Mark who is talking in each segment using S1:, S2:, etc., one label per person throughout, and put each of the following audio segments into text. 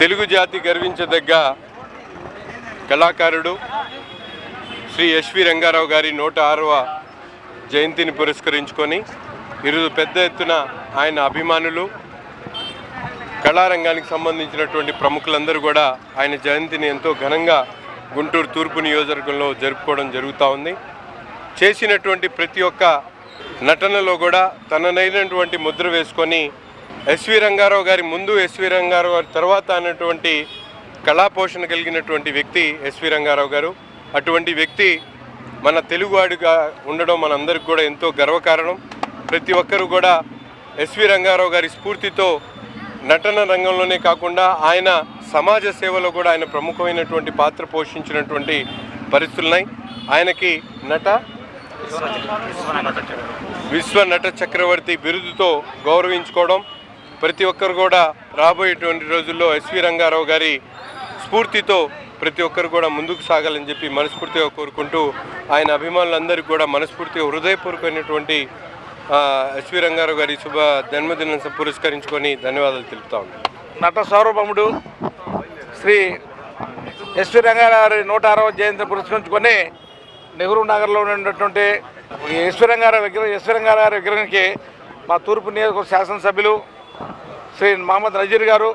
S1: తెలుగు జాతి గర్వించదగ్గ కళాకారుడు శ్రీ ఎస్వి రంగారావు గారి నూట ఆరవ జయంతిని పురస్కరించుకొని ఈరోజు పెద్ద ఎత్తున ఆయన అభిమానులు కళారంగానికి సంబంధించినటువంటి ప్రముఖులందరూ కూడా ఆయన జయంతిని ఎంతో ఘనంగా గుంటూరు తూర్పు నియోజకవర్గంలో జరుపుకోవడం జరుగుతూ ఉంది. చేసినటువంటి ప్రతి ఒక్క నటనలో కూడా తననైనటువంటి ముద్ర వేసుకొని ఎస్వి రంగారావు గారి ముందు ఎస్వి రంగారావు గారి తర్వాత అన్నటువంటి కళా పోషణ కలిగినటువంటి వ్యక్తి ఎస్వి రంగారావు గారు. అటువంటి వ్యక్తి మన తెలుగువాడిగా ఉండడం మనందరికి కూడా ఎంతో గర్వకారణం. ప్రతి ఒక్కరూ కూడా ఎస్వి రంగారావు గారి స్ఫూర్తితో నటన రంగంలోనే కాకుండా ఆయన సమాజ సేవలో కూడా ఆయన ప్రముఖమైనటువంటి పాత్ర పోషించినటువంటి పరిస్థితులున్నాయి. ఆయనకి నట విశ్వ నట చక్రవర్తి బిరుదుతో గౌరవించుకోవడం ప్రతి ఒక్కరు కూడా రాబోయేటువంటి రోజుల్లో ఎస్వి రంగారావు గారి స్ఫూర్తితో ప్రతి ఒక్కరు కూడా ముందుకు సాగాలని చెప్పి మనస్ఫూర్తిగా కోరుకుంటూ ఆయన అభిమానులందరికీ కూడా మనస్ఫూర్తిగా హృదయపూర్వకమైనటువంటి ఎస్వి రంగారావు గారి శుభ జన్మదినం పురస్కరించుకొని ధన్యవాదాలు తెలుపుతా ఉన్నాను
S2: నట సార్వభౌముడు శ్రీ ఎస్వి రంగారావు గారి నూట అరవై జయంతిని పురస్కరించుకొని నెహ్రూ నగర్లో ఉన్నటువంటి ఎస్వి రంగారావు విగ్రహం ఎస్వి రంగారావు గారి విగ్రహానికి మా తూర్పు నియోజకవర్గ శాసనసభ్యులు శ్రీ మహమ్మద్ నజీర్ గారు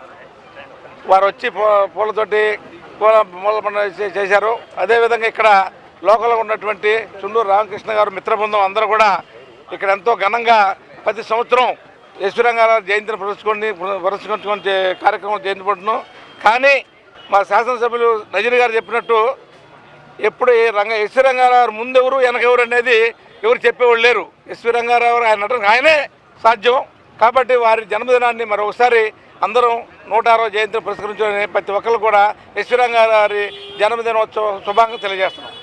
S2: వారు వచ్చి పూ- పూలతోటి పూల మూల చేశారు. అదేవిధంగా ఇక్కడ లోకల్లో ఉన్నటువంటి చుండూరు రామకృష్ణ గారు మిత్రబృందం అందరూ కూడా ఇక్కడ ఎంతో ఘనంగా ప్రతి సంవత్సరం యశ్వరంగారావు జయంతిని పురస్కొని పురస్కరించుకొని కార్యక్రమం జయంతి కానీ మా శాసనసభ్యులు నజీర్ గారు చెప్పినట్టు ఎప్పుడు ఏ రంగ ఎస్వి రంగారావు ముందెవరు వెనకెవరు అనేది ఎవరు చెప్పేవాళ్ళు లేరు. ఎస్వి రంగారావు ఆయన నటన ఆయనే సాధ్యం. కాబట్టి వారి జన్మదినాన్ని మరొకసారి అందరం నూట అరవై జయంతిని పురస్కరించుకుని ప్రతి ఒక్కరు కూడా యశ్వరంగా గారి జన్మదినోత్సవ శుభాంగం తెలియజేస్తున్నాం.